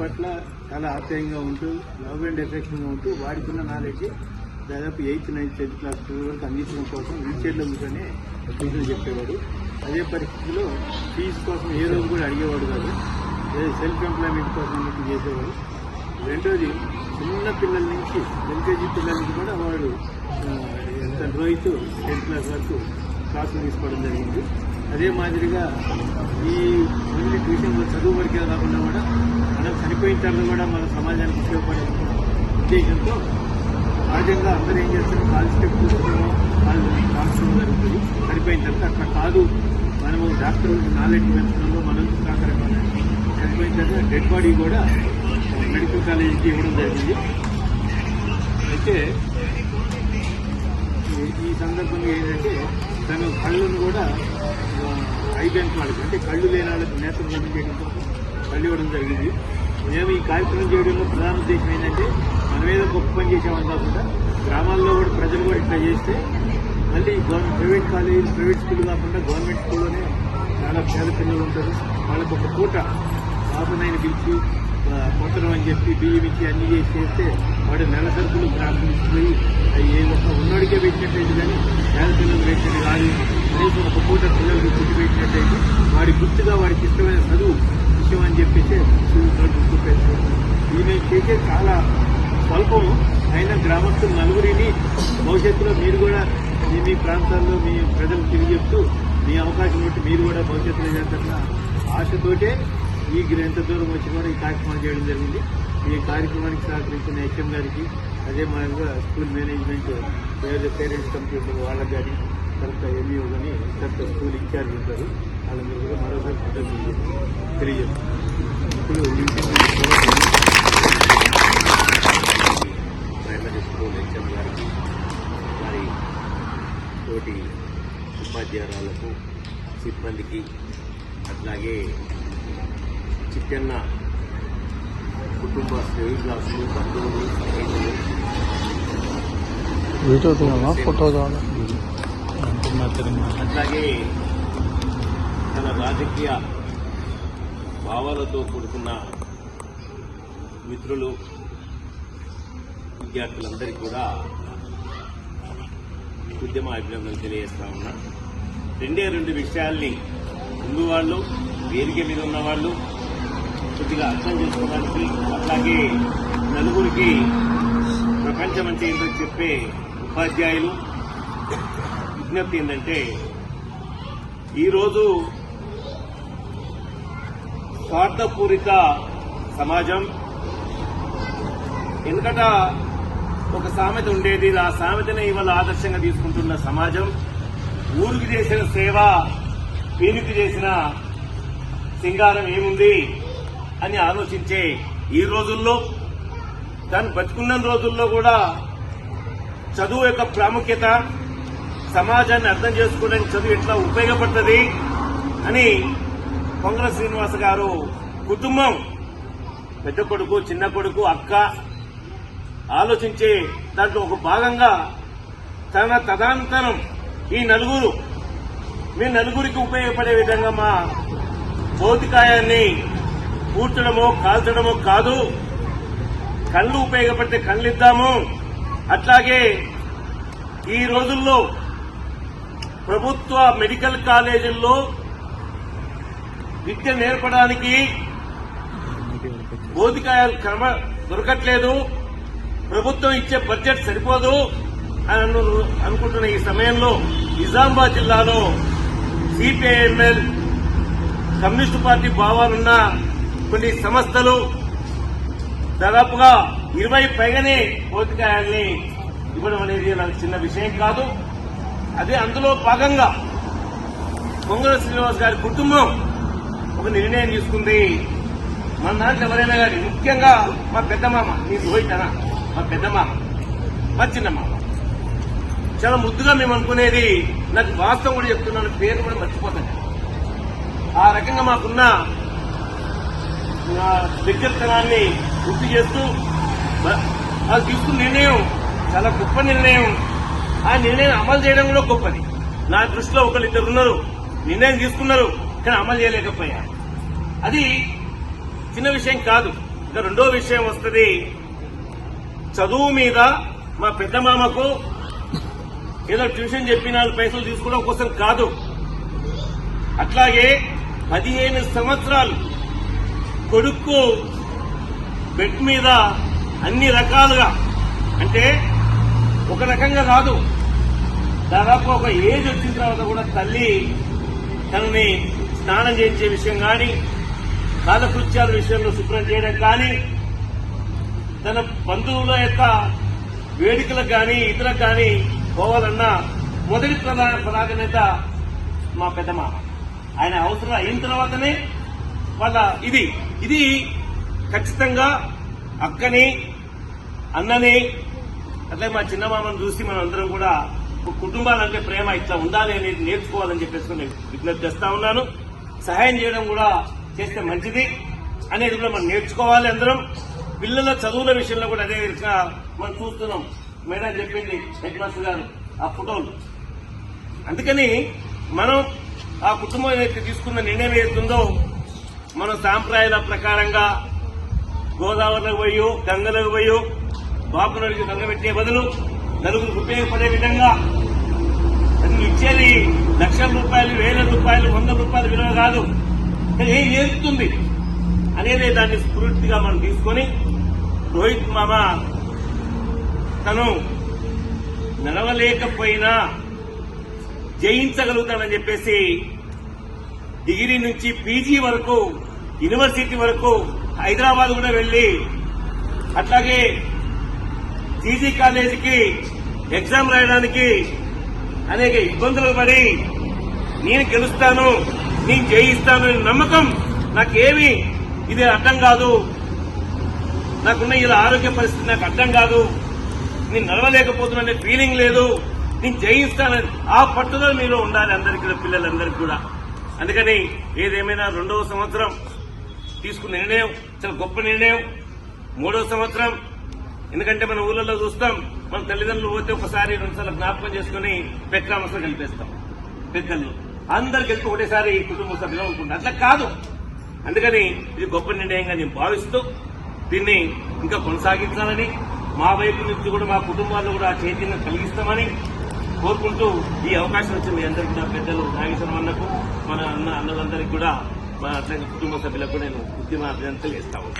పట్ల చాలా ఆప్యాయంగా ఉంటూ లవ్ అండ్ ఎఫెక్షన్గా ఉంటూ వాడికున్న నాలెడ్జ్ దాదాపు ఎయిత్ నైన్త్ టెన్త్ క్లాస్ వరకు అందించడం కోసం వీల్చైర్లో కూర్చొని ట్యూషన్ చెప్పేవాడు అదే పరిస్థితిలో ఫీజు కోసం ఏ రోజు కూడా అడిగేవాడు కాదు. సెల్ఫ్ ఎంప్లాయ్మెంట్ కోసం చేసేవాడు రెండోది చిన్న పిల్లల నుంచి ఎల్కేజీ పిల్లల నుంచి కూడా వాడు ఎంత రోహిత్ టెన్త్ క్లాస్ వరకు క్లాసులు తీసుకోవడం జరిగింది. అదే మాదిరిగా ఈ ఓన్లీ చదువు వరకే రాకుండా కూడా మనం చనిపోయిన తర్వాత కూడా మన సమాజానికి ఉపయోగపడే ఉద్దేశంతో సహజంగా అందరూ ఏం చేస్తారు? కాల్ స్టెప్ చూసుకోవడం వాళ్ళు రాసుకోవడం జరుగుతుంది. చనిపోయిన తర్వాత అట్లా కాదు. మనము డాక్టర్ నాలెడ్జ్ పెంచడంలో మనం సహకరించాలి చనిపోయిన తర్వాత డెడ్ బాడీ కూడా మెడికల్ కాలేజీకి ఇవ్వడం జరిగింది. అయితే ఈ- సందర్భంగా ఏంటంటే తను కళ్ళను కూడా ఐ బ్యాంక్ వాళ్ళకి అంటే కళ్ళు లేని వాళ్ళకి నేత్రం బంధం చేయడం కోసం కళ్ళు ఇవ్వడం జరిగింది. మేము ఈ కార్యక్రమం చేయడంలో ప్రధాన ఉద్దేశం ఏంటంటే మనం ఏదో గొప్ప పని చేసామని కాకుండా గ్రామాల్లో కూడా ప్రజలు కూడా ఇట్లా చేస్తే మళ్ళీ government private college private school కాకుండా గవర్నమెంట్ స్కూల్లోనే చాలా పేద పిల్లలు ఉంటారు. వాళ్ళకు ఒక పూట పాపనైన పిలిచి పొట్టడం అని చెప్పి బియ్యం ఇచ్చి అన్ని చేసి చేస్తే వాడు నెల సరుకులు గ్రామం ఇచ్చిపోయి అవి ఏ ఒక్క ఉన్నోడికే పెట్టినట్టయితే కానీ పేద పిల్లలు పెట్టినట్టు కాదు. కనీసం ఒక పూట పిల్లలకి పుట్టి పెట్టినట్టయితే వాడి గుర్తుగా వాడికి ఇష్టమైన చదువు విషయం అని చెప్పేసి చూపేస్తారు ఇది చేసే చాలా స్వల్పము అయినా గ్రామస్తులు నలుగురిని భవిష్యత్తులో మీరు కూడా మీ మీ ప్రాంతాల్లో మీ ప్రజలు తిరిగి చెప్తూ మీ అవకాశం బట్టి మీరు కూడా భవిష్యత్తులో చేస్తారన్న ఆశతోటే ఈ ఎంత దూరం వచ్చి కూడా ఈ కార్యక్రమం చేయడం జరిగింది. ఈ కార్యక్రమానికి సహకరించిన హెచ్ఎం గారికి అదే మాదిరిగా స్కూల్ మేనేజ్మెంట్ వేరే పేరెంట్స్ కంప్యూటర్ ఉంటారు వాళ్ళకి కానీ తర్వాత ఎంఈఓ కానీ తర్వాత స్కూల్ ఇన్ఛార్జ్ ఉంటారు. వాళ్ళ కూడా మరోసారి తెలియజేస్తారు ప్రైమరీ స్కూల్ హెచ్ఎం గారికి మరి తోటి ఉపాధ్యాయురాలకు సిబ్బందికి అట్లాగే చిట్టన్న కుటుంబ శ్రేయులాసులు బంధువులు వీడియో తీయాలా ఫోటో కావాలా అట్లాగే తన రాజకీయ భావాలతో కూడుకున్న మిత్రులు విద్యార్థులందరికీ కూడా ఉద్యమ అభినందనలు తెలియజేస్తా ఉన్నా. రెండే రెండు విషయాల్ని ముందు వాళ్ళు వేదిక మీద ఉన్నవాళ్ళు కొద్దిగా అర్థం చేసుకోవడానికి అట్లాగే నలుగురికి ప్రపంచం అంటే ఏంటో చెప్పే ఉపాధ్యాయులు. విజ్ఞప్తి ఏంటంటే ఈరోజు స్వార్థపూరిత సమాజం. ఎందుకట ఒక సామెత ఉండేది ఆ సామెతనే ఇవాళ ఆదర్శంగా తీసుకుంటున్న సమాజం. ఊరికి చేసిన సేవ పీనికి చేసిన సింగారం ఏముంది అని ఆలోచించే ఈ రోజుల్లో దాన్ని బతుకున్న రోజుల్లో కూడా చదువు యొక్క ప్రాముఖ్యత సమాజాన్ని అర్థం చేసుకోవడానికి చదువు ఎట్లా ఉపయోగపడుతుంది అని కొంగర శ్రీనివాస గారు కుటుంబం పెద్ద కొడుకు చిన్న కొడుకు అక్క ఆలోచించే దాంట్లో ఒక భాగంగా తన తదాంతరం ఈ నలుగురు మీ నలుగురికి ఉపయోగపడే విధంగా మా భౌతికాయాన్ని కూర్చడమో కాల్చడమో కాదు కళ్ళు ఉపయోగపడితే కళ్ళు ఇద్దాము అట్లాగే ఈ రోజుల్లో ప్రభుత్వ మెడికల్ కాలేజీల్లో విద్య నేర్పడానికి బోధికాయాలు క్రమ దొరకట్లేదు. ప్రభుత్వం ఇచ్చే బడ్జెట్ సరిపోదు అని అనుకుంటున్న ఈ సమయంలో నిజామాబాద్ జిల్లాలో సిపిఐఎంఎల్ కమ్యూనిస్టు పార్టీ భావాలున్న కొన్ని సంస్థలు దాదాపుగా ఇరవై పైగానే భౌతికాయాల్ని ఇవ్వడం అనేది నాకు చిన్న విషయం కాదు. అదే అందులో భాగంగా పొంగల శ్రీనివాస్ గారి కుటుంబం ఒక నిర్ణయం తీసుకుంది. మన దాంట్లో ఎవరైనా కానీ ముఖ్యంగా మా పెద్దమామ నీ రోహిత్ మా పెద్దమామ మా చిన్నమామ. చాలా ముద్దుగా మేము అనుకునేది నాకు వాస్తవం కూడా చెప్తున్నాను పేరు కూడా మర్చిపోతాను. ఆ రకంగా మాకున్న దగ్గరతనాన్ని గుర్తు చేస్తూ బ- వాళ్ళు తీసుకున్న నిర్ణయం చాలా గొప్ప నిర్ణయం. ఆ నిర్ణయం అమలు చేయడం కూడా గొప్పది. నా దృష్టిలో ఒకరు ఇద్దరు ఉన్నారు నిర్ణయం తీసుకున్నారు కానీ అమలు చేయలేకపోయారు. అది చిన్న విషయం కాదు. ఇంకా రెండో విషయం వస్తుంది. చదువు మీద మా పెద్ద మామకు ఏదో ట్యూషన్ చెప్పి నాలుగు పైసలు తీసుకోవడం కోసం కాదు. అట్లాగే పదిహేను సంవత్సరాలు కొడుకు బెడ్ మీద అన్ని రకాలుగా అంటే ఒక రకంగా కాదు. దాదాపు ఒక ఏజ్ వచ్చిన తర్వాత కూడా తల్లి తనని స్నానం చేయించే విషయం కానీ కాలకృత్యాల విషయంలో శుభ్రం చేయడం కానీ తన బంధువుల యొక్క వేడుకలకు కానీ ఇతరులకు కానీ పోవాలన్నా మొదటి ప్రధాన ప్రాధాన్యత మా పెద్దమామ ఆయన అవసరం అయిన తర్వాతనే వాళ్ళ ఇది. ఇది ఖచ్చితంగా అక్కని అన్నని అట్లే మా చిన్నమామను చూసి మనం అందరం కూడా కుటుంబాలంటే ప్రేమ ఇట్లా ఉండాలి అనేది నేర్చుకోవాలని చెప్పేసి నేను విజ్ఞప్తి చేస్తా ఉన్నాను. సహాయం చేయడం కూడా చేస్తే మంచిది అనేది కూడా మనం నేర్చుకోవాలి అందరం. పిల్లల చదువుల విషయంలో కూడా అదే విధంగా మనం చూస్తున్నాం. మేడం చెప్పింది హెడ్ మాస్టర్ గారు ఆ ఫోటోలు. అందుకని మనం ఆ కుటుంబం ఏదైతే తీసుకున్న నిర్ణయం ఏదైతుందో మన సాంప్రదాయాల ప్రకారంగా గోదావరిలోకి పోయో గంగలోకి పోయో బాపునడికి గంగ పెట్టే బదులు నలుగురికి ఉపయోగపడే విధంగా అది ఇచ్చేది లక్షల రూపాయలు వేల రూపాయలు వంద రూపాయల విలువ కాదు. ఏం చేస్తుంది అనేది దాన్ని స్ఫూర్తిగా మనం తీసుకొని రోహిత్ మామ తను నిలవలేకపోయినా జయించగలుగుతానని చెప్పేసి డిగ్రీ నుంచి పీజీ వరకు యూనివర్సిటీ వరకు హైదరాబాద్ కూడా వెళ్ళి అట్లాగే జీజీ కాలేజీకి ఎగ్జామ్ రాయడానికి అనేక ఇబ్బందులు పడి నేను గెలుస్తాను. నేను జయిస్తాను నమ్మకం నాకేమి ఇది అర్థం కాదు. నాకున్న ఇలా ఆరోగ్య పరిస్థితి నాకు అర్థం కాదు. నేను నడవలేకపోతున్నా ఫీలింగ్ లేదు. నేను జయిస్తానని ఆ పట్టుదల మీలో ఉండాలి అందరికీ కూడా, పిల్లలందరికీ కూడా. అందుకని ఏదేమైనా రెండవ సంవత్సరం తీసుకున్న నిర్ణయం చాలా గొప్ప నిర్ణయం. మూడవ సంవత్సరం ఎందుకంటే మన ఊళ్ళలో చూస్తాం మన తల్లిదండ్రులు పోతే ఒకసారి రెండుసార్లు జ్ఞాపకం చేసుకుని పెట్రామసం కలిపేస్తాం. పెద్దలు. అందరు కలిపి ఒకటేసారి కుటుంబ సభ్యులు అనుకుంటారు అట్లా కాదు. అందుకని ఇది గొప్ప నిర్ణయంగా నేను భావిస్తూ దీన్ని ఇంకా కొనసాగించాలని మా వైపు నుంచి కూడా మా కుటుంబాల్లో కూడా చైతన్యం కలిగిస్తామని కోరుకుంటూ ఈ అవకాశం వచ్చింది అందరికీ నా పెద్దలు నాగేశ్వరం అన్నకు మన అన్న అన్నలందరికీ కూడా మా అట్లాంటి కుటుంబ సభ్యులకు నేను ఉద్యమ అభినందనలు ఇస్తాము